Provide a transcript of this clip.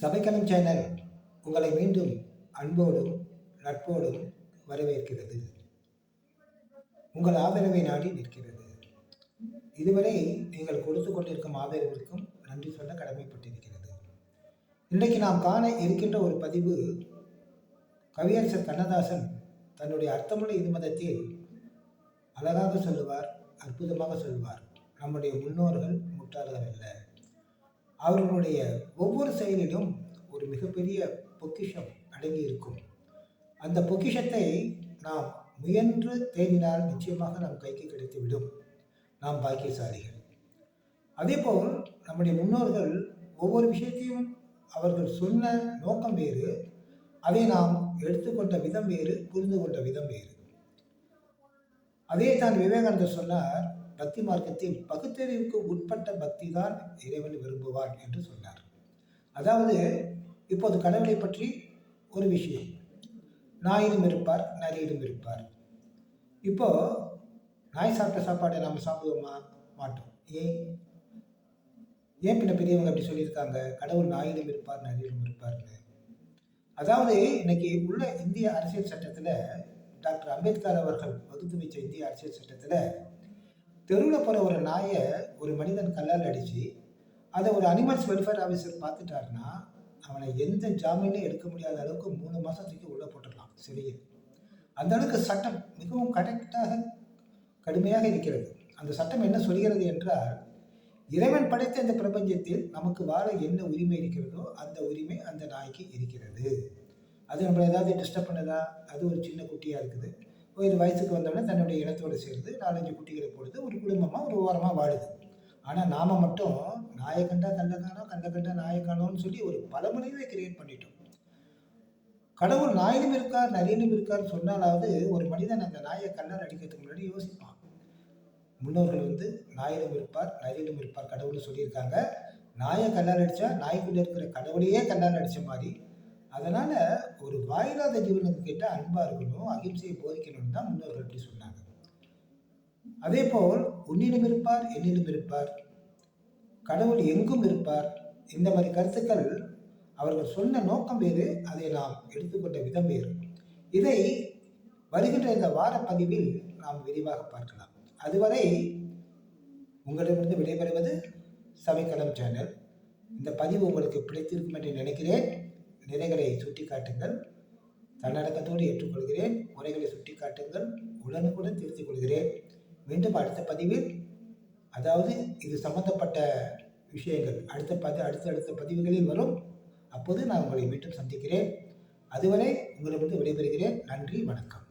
சபைக்கலம் channel உங்களை மீண்டும் அன்போடும் நட்போடும் வரவேற்கிறது. உங்கள் ஆதரவை நாடி நிற்கிறது. இதுவரை நீங்கள் கொடுத்து கொண்டிருக்கும் ஆதரவிற்கும் நன்றி சொல்ல கடமைப்பட்டிருக்கிறது. இன்றைக்கு நாம் காண இருக்கின்ற ஒரு பதிவு கவியரசர் கண்ணதாசன் தன்னுடைய அர்த்தமுள்ள இது மதத்தில் அழகாக சொல்லுவார் அற்புதமாக சொல்லுவார். நம்முடைய முன்னோர்கள் முட்டாள்கள் அல்ல. அவர்களுடைய ஒவ்வொரு செயலிலும் ஒரு மிகப்பெரிய பொக்கிஷம் அடங்கி இருக்கும். அந்த பொக்கிஷத்தை நாம் முயன்று தேடினால் நிச்சயமாக நம் கைக்கு கிடைத்துவிடும் நாம் பாக்கியசாலிகள். அதேபோல் நம்முடைய முன்னோர்கள் ஒவ்வொரு விஷயத்தையும் அவர்கள் சொன்ன நோக்கம் வேறு அதை நாம் எடுத்துக்கொண்ட விதம் வேறு புரிந்து கொண்ட விதம் வேறு. அதே தான் விவேகானந்தர் சொன்னார் பக்தி மார்க்கத்தில் பகுத்தறிவுக்கு உட்பட்ட பக்தி தான் இறைவன் விரும்புவார் என்று சொன்னார். அதாவது இப்போது கடவுளை பற்றி ஒரு விஷயம். நாயிலும் இருப்பார் நரியிலும் இருப்பார். இப்போ நாய் சாப்பிட்ட சாப்பாடை நாம் சாப்பிடுவோமா? மாட்டோம். ஏன்? ஏன் பின்ன பெரியவங்க அப்படி சொல்லியிருக்காங்க? கடவுள் நாயிலும் இருப்பார் நரியிலும் இருப்பார்னு. அதாவது இன்னைக்கு உள்ள இந்திய அரசியல் சட்டத்தில் டாக்டர் அம்பேத்கர் அவர்கள் வகுத்து வைச்ச இந்திய அரசியல் சட்டத்தில் தெருவில் போகிற ஒரு நாயை ஒரு மனிதன் கல்லால் அடித்து அதை ஒரு அனிமல்ஸ் வெல்ஃபேர் ஆஃபீஸர் பார்த்துட்டாருன்னா அவனை எந்த ஜாமீனே எடுக்க முடியாத அளவுக்கு மூணு மாதத்துக்கு உள்ளே போட்டுடலாம் சிறையில். அந்த அளவுக்கு சட்டம் மிகவும் கரெக்டாக கடுமையாக இருக்கிறது. அந்த சட்டம் என்ன சொல்கிறது என்றால் இறைவன் படைத்த இந்த பிரபஞ்சத்தில் நமக்கு வாழ என்ன உரிமை இருக்கிறதோ அந்த உரிமை அந்த நாய்க்கு இருக்கிறது. அது நம்மளை ஏதாவது டிஸ்டர்ப் பண்ணுதா? அது ஒரு சின்ன குட்டியாக இருக்குது. ஒரு வயசுக்கு வந்தவுடனே தன்னுடைய இனத்தோடு சேர்ந்து நாலஞ்சு குட்டிகளை போடுது. ஒரு குடும்பமாக ஒரு ஓரமாக வாழுது. ஆனால் நாம் மட்டும் நாயை கண்டா கல்லை நாயக்கானோன்னு சொல்லி ஒரு பல கிரியேட் பண்ணிட்டோம். கடவுள் நாயனும் இருக்கார் நரியனும் இருக்கார்னு சொன்னாலாவது ஒரு மனிதன் அந்த நாயை கல்லால் அடிக்கிறதுக்கு முன்னாடி யோசிப்பான். முன்னோர்கள் வந்து நாயிலும் இருப்பார் நரியனும் இருப்பார் கடவுள்னு சொல்லியிருக்காங்க. நாயை கல்லால் அடித்தா நாய்க்குள்ளே இருக்கிற கடவுளையே கல்லால் அடித்த மாதிரி அதனால் ஒரு வாயிலாத ஜீவனுக்கு கேட்ட அன்பாக இருக்கணும் அகிம்சையை போதிக்கணும்னு தான் முன்னோர்கள் அப்படி சொன்னாங்க. அதே போல் உன்னிலும் இருப்பார் என்னிலும் இருப்பார். கடவுள் எங்கும் இருப்பார். இந்த மாதிரி கருத்துக்கள் அவர்கள் சொன்ன நோக்கம் வேறு அதை நாம் எடுத்துக்கொண்ட விதம் வேறு. இதை வருகின்ற இந்த வார பதிவில் நாம் விரிவாக பார்க்கலாம். அதுவரை உங்களிடமிருந்து விடைபெறுவது சபைக்களம் சேனல். இந்த பதிவு உங்களுக்கு பிடித்திருக்கும் என்று நினைக்கிறேன். நிறைகளை சுட்டிக்காட்டுங்கள். தன்னடக்கத்தோடு ஏற்றுக்கொள்கிறேன். முறைகளை சுட்டிக்காட்டுங்கள். உடனுக்குடன் திருத்திக் கொள்கிறேன் மீண்டும் அடுத்த பதிவில் அதாவது இது சம்பந்தப்பட்ட விஷயங்கள். அடுத்த பதி அடுத்த அடுத்த பதிவுகளில் வரும். அப்போது நான் உங்களை மீண்டும் சந்திக்கிறேன். அதுவரை உங்களிடமிருந்து விடைபெறுகிறேன். நன்றி வணக்கம்.